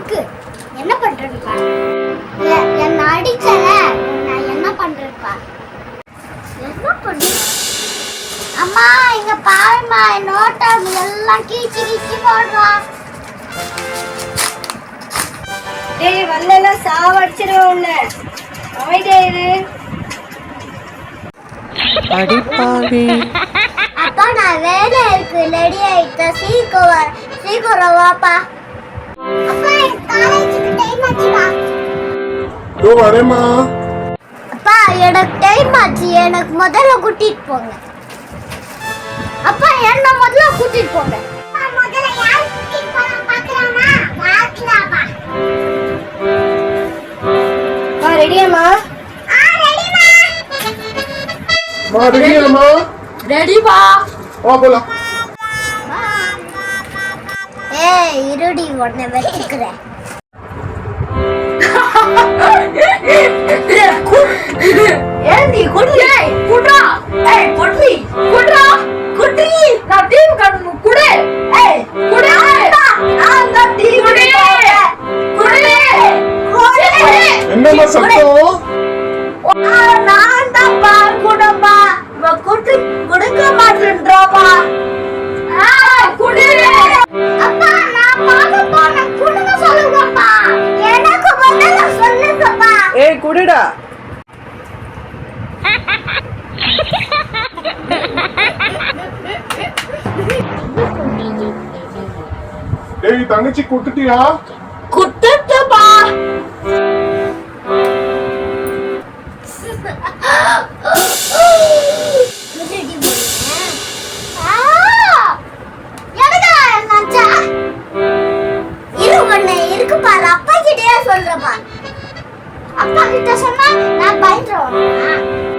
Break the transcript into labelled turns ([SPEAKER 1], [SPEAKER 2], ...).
[SPEAKER 1] இருக்கு. என்ன எ- என்னை அடிச்சல நான் என்ன பண்றேன்ப்பா என்ன பண்ணு? அம்மா இங்க பாருமா நோட்டம் எல்லாம் கீச்சு கீச்சு போடுறான்
[SPEAKER 2] டேய் வரல சாவடிச்சிருவேன் உன்னை. அமைதியா இரு.
[SPEAKER 3] அடிப்பாவி.
[SPEAKER 1] அப்பா நான் வேலை இருக்கு ரெடி ஆயிட்ட சீக்கிரம் சீக்கிரம் வாப்பா.
[SPEAKER 4] இதோ வரேம்மா.
[SPEAKER 1] அப்பா எனக்கு டைம் ஆச்சு. எனக்கு முதல்ல கூட்டிட்டு போங்க. அப்பா என்ன முதல்ல கூட்டிட்டு போங்க. முதல்ல யார் கூட்டிட்டு போலாம் பாக்குறானா பாக்கலாமா
[SPEAKER 2] ஆ ரெடியாம்மா
[SPEAKER 1] ஆ ரெடிமா
[SPEAKER 4] மா ரெடியாம்மா
[SPEAKER 2] ரெடிப்பா
[SPEAKER 4] வா போலாம்.
[SPEAKER 1] ஏய் இருடி உன்னை வச்சுக்கிறேன்.
[SPEAKER 2] ஏந்தி குடி குட்ரா ஏய் குடி குட்ரா குடி நான் டீம் கண்ணு குடு. ஏய் குடு. நான் தான். டீம் குடி. குடி. குடி.
[SPEAKER 4] என்னம்மா சத்தம்?
[SPEAKER 2] நான் தான் பா குடம்பா. இவ குடு குடுக்க மாட்டேன்றாப்பா ஆ குடி.
[SPEAKER 1] அப்பா நான் பார்க்க போனேன் ஏண்டா டேய் தங்கச்சி குட்டுட்டியா குட்டுட்டப்பா
[SPEAKER 3] இருக்குப்பா அப்பா கிட்டே
[SPEAKER 4] சொல்றப்பா ahorita se llama la.